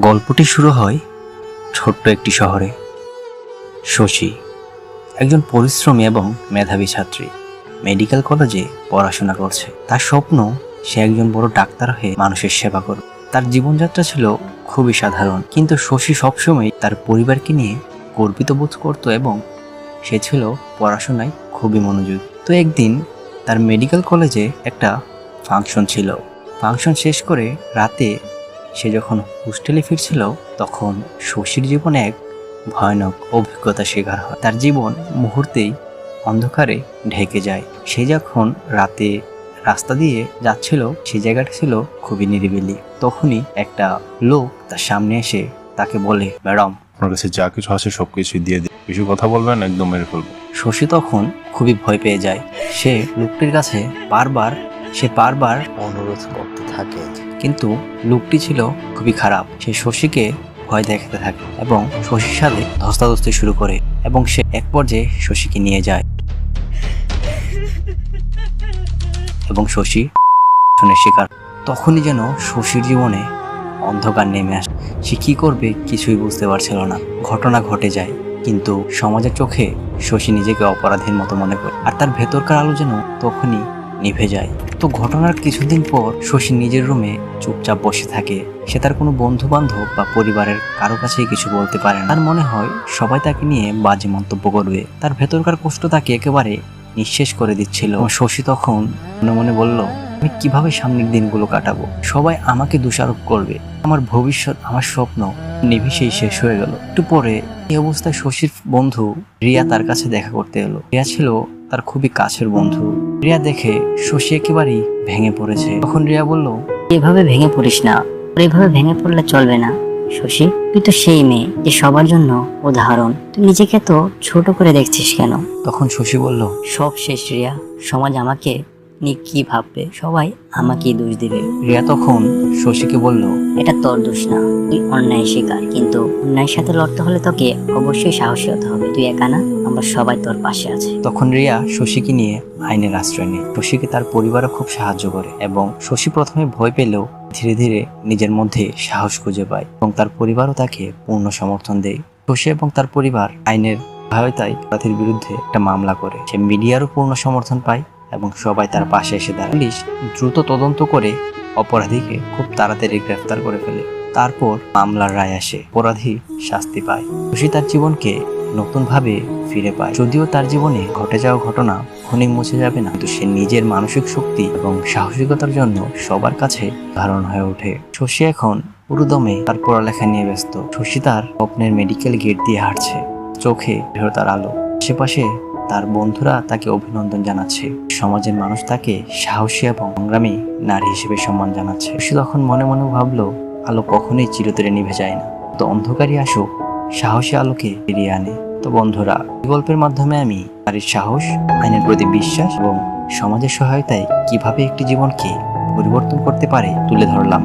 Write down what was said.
গল্পটি শুরু হয় ছোট্ট একটি শহরে। শশী একজন পরিশ্রমী এবং মেধাবী ছাত্রী। মেডিকেল কলেজে পড়াশোনা করছে। তার স্বপ্ন, সে একজন বড় ডাক্তার হয়ে মানুষের সেবা করবে তার জীবনযাত্রা ছিল খুবই সাধারণ। কিন্তু শশী সবসময় তার পরিবারকে নিয়ে গর্বিত বোধ করত এবং সে ছিল পড়াশোনায় খুবই মনোযোগ। তো একদিন তার মেডিকেল কলেজে একটা ফাংশন ছিল। ফাংশন শেষ করে রাতে সে যখন হোস্টেলে ফিরছিল তখন শশীর জীবনে এক ভয়ানক অভিজ্ঞতা শিকার হয়। তার জীবন মুহূর্তেই অন্ধকারে ঢেকে যায়। সে যখন রাতে রাস্তা দিয়ে যাচ্ছিল সেই জায়গাটা ছিল খুবই নিরিবিলি। তখনই একটা লোক তার সামনে এসে তাকে বলে ম্যাডাম আপনার কাছে যা কিছু আছে সব কিছুই দিয়ে দিই কিছু কথা বলবেন একদম মেরে ফেলব। শশী তখন খুবই ভয় পেয়ে যায়। সে লোকটির কাছে বারবার সে বারবার অনুরোধ করতে থাকে। কিন্তু লোকটি ছিল খুবই খারাপ। সে শশীকে ভয় দেখাতে থাকে এবং শশীর সাথে ধস্তাধস্তি শুরু করে এবং সে এক পর্যায়ে শশীকে নিয়ে যায়। এবং শশী শুনে শিকার। তখনই যেন শশীর জীবনে অন্ধকার নেমে আসে। সে কি করবে কিছুই বুঝতে পারছিল না। ঘটনা ঘটে যায়। কিন্তু সমাজের চোখে শশী নিজেকে অপরাধীর মতো মনে করে। আর তার ভেতরকার আলো যেন তখনই নিভে যায়। তো ঘটনার কিছুদিন পর শশী নিজের রুমে চুপচাপ বসে থাকে। সে তার কোনো বন্ধু বান্ধব বা পরিবারের কারও কাছেই কিছু বলতে পারে না। তার মনে হয় সবাই তাকে নিয়ে বাজে মন্তব্য করবে। তার ভেতরকার কষ্ট তাকে একেবারে নিঃশেষ করে দিচ্ছিল। শশী তখন মনে মনে বলল, আমি কীভাবে সামনের দিনগুলো কাটাবো? সবাই আমাকে দোষারোপ করবে। আমার ভবিষ্যৎ, আমার স্বপ্ন নিভিষেই শেষ হয়ে গেল। একটু পরে এই অবস্থায় শশীর বন্ধু রিয়া তার কাছে দেখা করতে এলো। রিয়া ছিল তার খুবই কাছের বন্ধু। রিয়া দেখে শশী একেবারেই ভেঙে পড়েছে। তখন রিয়া বলল এভাবে ভেঙে পড়িস না। এভাবে ভেঙে পড়লে চলবে না। শশী তুই তো সেই মেয়ে যে সবার জন্য উদাহরণ। তুই নিজেকে তো ছোট করে দেখছিস কেন? তখন শশী বলল সব শেষ রিয়া। সমাজ আমাকে নিয়ে কি ভাববে? সবাই আমাকে দোষ দিবে। রিয়া তখন শশীকে বলল এটা তোর দোষ না। তুই অন্যায় শিকার কিন্তু অন্যায়ের সাথে লড়তে হলে তোকে অবশ্যই সাহসী হতে হবে। তুই একা না আমরা সবাই তোর পাশে আছি। তখন রিয়া শশীকে নিয়ে আইনের আশ্রয় নেয়। শশীকে তার পরিবারও খুব সাহায্য করে এবং শশী প্রথমে ভয় পেলেও ধীরে ধীরে নিজের মধ্যে সাহস খুঁজে পায় এবং তার পরিবারও তাকে পূর্ণ সমর্থন দেয়। শশী এবং তার পরিবার আইনের সহায়তায় অপরাধীর বিরুদ্ধে একটা মামলা করে। সে মিডিয়ারও পূর্ণ সমর্থন পায় এবং সবাই তার পাশে এসে দাঁড়ায়। পুলিশ দ্রুত তদন্ত করে অপরাধীকে খুব তাড়াতাড়ি গ্রেফতার করে ফেলে। তারপর মামলার রায় আসে। অপরাধী শাস্তি পায়। খুশি তার জীবনকে নতুনভাবে ফিরে পায়। যদিও তার জীবনে ঘটে যাওয়া ঘটনা ক্ষণিক মুছে যাবে না, কিন্তু সে নিজের মানসিক শক্তি এবং সাহসিকতার জন্য সবার কাছে ধারণ হয়ে ওঠে। শশী এখন পুরোদমে তার পড়ালেখা নিয়ে ব্যস্ত। শশী তার স্বপ্নের মেডিকেল গেট দিয়ে হাঁটছে। চোখে তার আলো। আশেপাশে তার বন্ধুরা তাকে অভিনন্দন জানাচ্ছে। সমাজের মানুষ তাকে সাহসী এবং সংগ্রামী নারী হিসেবে সম্মান জানাচ্ছে। সে তখন মনে মনে ভাবলো, আলো কখনোই চিরতরে নিভে যায় না। তো অন্ধকারই আসুক, সাহসী আলোকে ফিরিয়ে আনে। তো বন্ধুরা, এই গল্পের মাধ্যমে আমি নারীর সাহস, আইনের প্রতি বিশ্বাস এবং সমাজের সহায়তায় কীভাবে একটি জীবনকে পরিবর্তন করতে পারে তুলে ধরলাম।